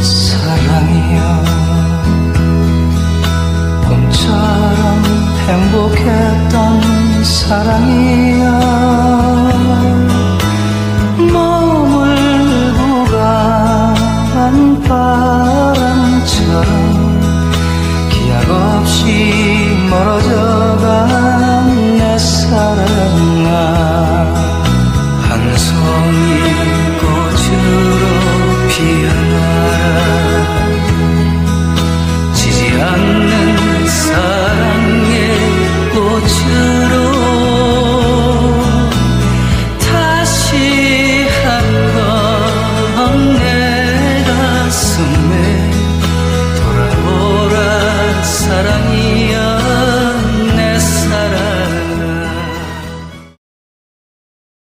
사랑이여 봄처럼 행복했던 사랑이여 머물고 간 바람처럼 기약 없이 멀어져간 내 사랑아. 않는 사랑의 꽃은